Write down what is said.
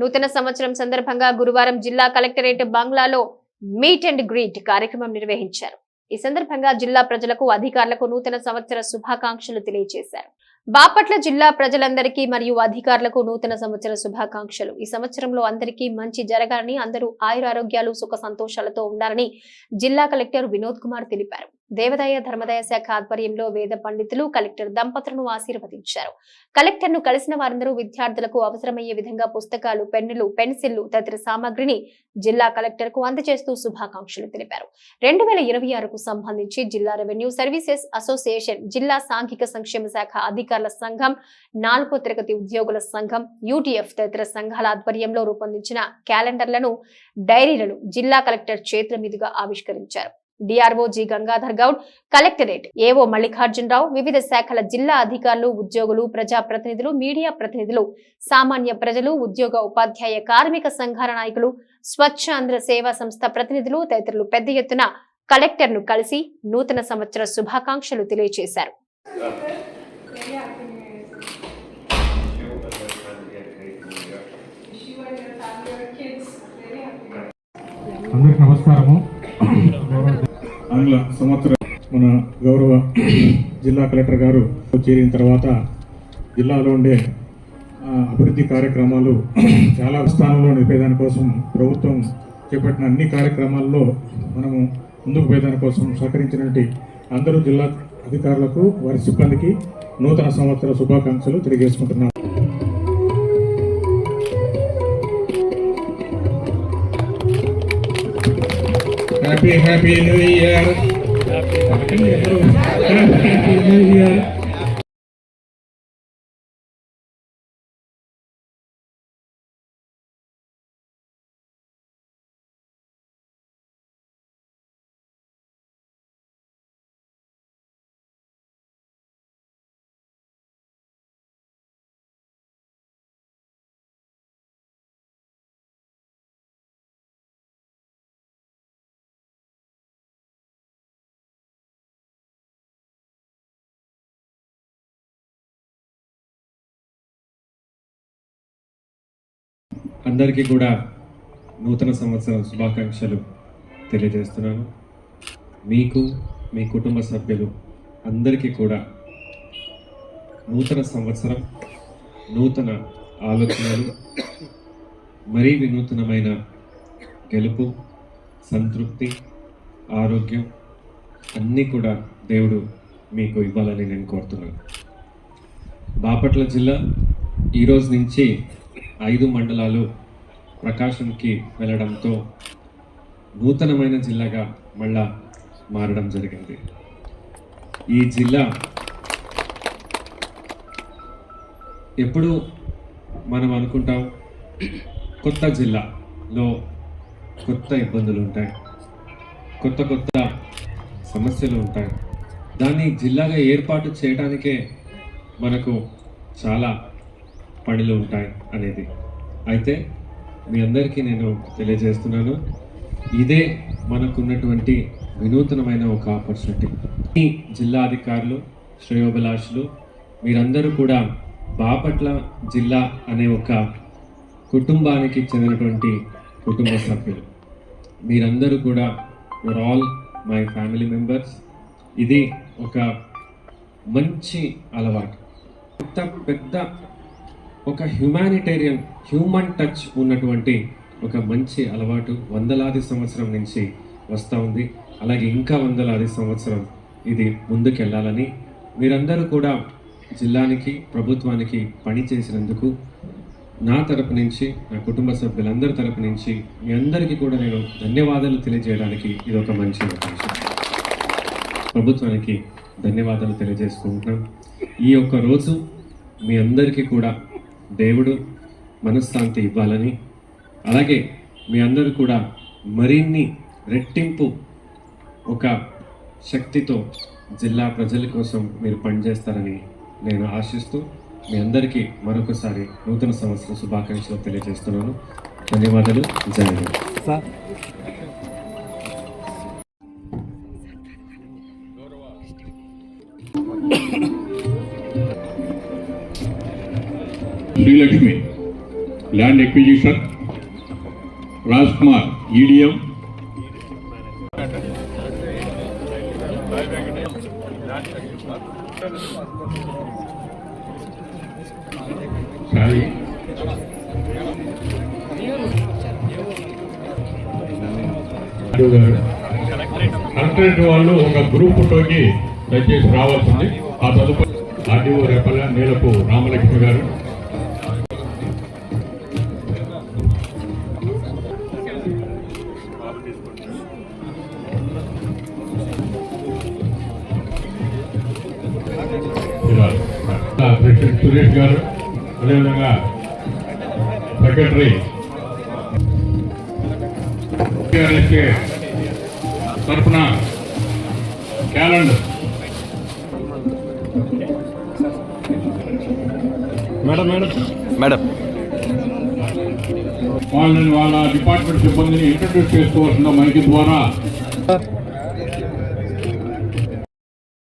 నూతన సంవత్సరం సందర్భంగా గురువారం జిల్లా కలెక్టరేట్ బంగ్లాలో మీట్ అండ్ గ్రీట్ కార్యక్రమం నిర్వహించారు. ఈ సందర్భంగా జిల్లా ప్రజలకు అధికారులకు నూతన సంవత్సర శుభాకాంక్షలు తెలియజేశారు. బాపట్ల జిల్లా ప్రజలందరికీ మరియు అధికారులకు నూతన సంవత్సర శుభాకాంక్షలు. ఈ సంవత్సరంలో అందరికీ మంచి జరగాలని అందరూ ఆయురారోగ్యాలు సుఖ సంతోషాలతో ఉండాలని జిల్లా కలెక్టర్ వినోద్ కుమార్ తెలిపారు. దేవదాయ ధర్మదాయ శాఖ ఆధ్వర్యంలో వేద పండితులు కలెక్టర్ దంపతులను ఆశీర్వదించారు. కలెక్టర్ను కలిసిన వారందరూ విద్యార్థులకు అవసరమయ్యే విధంగా పుస్తకాలు పెన్నులు పెన్సిళ్ళు తదితర సామాగ్రిని జిల్లా కలెక్టర్కు అందజేస్తూ శుభాకాంక్షలు తెలిపారు. రెండు వేల ఇరవై ఆరుకు సంబంధించి జిల్లా రెవెన్యూ సర్వీసెస్ అసోసియేషన్ జిల్లా సాంఘిక సంక్షేమ శాఖ అధికారుల సంఘం నాలుగో తరగతి ఉద్యోగుల సంఘం యూటీఎఫ్ తదితర సంఘాల ఆధ్వర్యంలో రూపొందించిన క్యాలెండర్లను డైరీలను జిల్లా కలెక్టర్ చేతుల మీదుగా ఆవిష్కరించారు. DRO G Gangadhar Goud collectorate AO Mallikarjuna Rao వివిధ శాఖల జిల్లా అధికారులు ఉద్యోగులు ప్రజా ప్రతినిధులు మీడియా ప్రతినిధులు సామాన్య ప్రజలు ఉద్యోగ ఉపాధ్యాయ కార్మిక సంఘాల నాయకులు స్వచ్ఛ ఆంధ్ర సేవా సంస్థ ప్రతినిధులు తదితరులు పెద్ద ఎత్తున కలెక్టర్ను కలిసి నూతన సంవత్సర శుభాకాంక్షలు తెలియజేశారు అందరికి నమస్కారము. ఆంగ్ల సంవత్సరం మన గౌరవ జిల్లా కలెక్టర్ గారు చేరిన తర్వాత జిల్లాలో ఉండే అభివృద్ధి కార్యక్రమాలు చాలా స్థానంలో నిలిపేదాని కోసం ప్రభుత్వం చేపట్టిన అన్ని కార్యక్రమాల్లో మనము ముందుకు పోయేదాని కోసం సహకరించినటువంటి అందరూ జిల్లా అధికారులకు వారి సిబ్బందికి నూతన సంవత్సర శుభాకాంక్షలు తెలియజేసుకుంటున్నాం. happy, happy new year. Happy, happy new year. అందరికీ కూడా నూతన సంవత్సర శుభాకాంక్షలు తెలియజేస్తున్నాను. మీకు మీ కుటుంబ సభ్యులు అందరికీ కూడా నూతన సంవత్సరం నూతన ఆలోచనలు మరీ వినూతనమైన గెలుపు సంతృప్తి ఆరోగ్యం అన్నీ కూడా దేవుడు మీకు ఇవ్వాలని నేను కోరుతున్నాను. బాపట్ల జిల్లా ఈరోజు నుంచి ఐదు మండలాలు ప్రకాశంకి వెళ్ళడంతో నూతనమైన జిల్లాగా మళ్ళా మారడం జరిగింది. ఈ జిల్లా ఎప్పుడు మనం అనుకుంటాం? కొత్త జిల్లాలో కొత్త ఇబ్బందులు ఉంటాయి. కొత్త కొత్త సమస్యలు ఉంటాయి. దాన్ని జిల్లాగా ఏర్పాటు చేయడానికే మనకు చాలా పనులు ఉంటాయి అనేది. అయితే మీ అందరికీ నేను తెలియజేస్తున్నాను ఇదే మనకున్నటువంటి వినూతనమైన ఒక ఆపర్చునిటీ ఈ జిల్లా అధికారులు శ్రేయోభిలాషులు మీరందరూ కూడా బాపట్ల జిల్లా అనే ఒక కుటుంబానికి చెందినటువంటి కుటుంబ సభ్యులు. మీరందరూ కూడా your all my family members ఇది ఒక మంచి అలవాటు. పెద్ద పెద్ద ఒక హ్యుమానిటేరియన్ హ్యూమన్ టచ్ ఉన్నటువంటి ఒక మంచి అలవాటు వందలాది సంవత్సరం నుంచి వస్తూ ఉంది. అలాగే ఇంకా వందలాది సంవత్సరం ఇది ముందుకెళ్ళాలని మీరందరూ కూడా జిల్లానికి ప్రభుత్వానికి పని చేసినందుకు నా తరపు నుంచి నా కుటుంబ సభ్యులందరి తరపు నుంచి మీ అందరికీ కూడా నేను ధన్యవాదాలు తెలియజేయడానికి ఇది ఒక మంచి అవకాశం. ప్రభుత్వానికి ధన్యవాదాలు తెలియజేసుకుంటున్నాం. ఈ యొక్క రోజు మీ అందరికీ కూడా దేవుడు మనశ్శాంతి ఇవ్వాలని. అలాగే మీ అందరూ కూడా మరిన్ని రెట్టింపు ఒక శక్తితో జిల్లా ప్రజల కోసం మీరు పనిచేస్తారని నేను ఆశిస్తూ మీ అందరికీ మరొకసారి నూతన సంవత్సర శుభాకాంక్షలు తెలియజేస్తున్నాను. ధన్యవాదాలు. Jaya sir Srilakshmi land acquisition Raj Kumar EDM sorry collectorate వాళ్ళు ఒక గ్రూప్ ఫోటోకి దయచేసి రావాల్సింది. ఆ తదుపరి ఆర్డీఓ రేపల్ల నీలపు రామలక్ష్మి గారు. సురేష్ గారు అదేవిధంగా సెక్రటరీ టీఆర్ఎస్కే తరఫున క్యాలెండర్. మేడం వాళ్ళని వాళ్ళ డిపార్ట్మెంట్ సిబ్బందిని ఇంట్రడ్యూస్ చేసుకోవాల్సిన మైకి ద్వారా.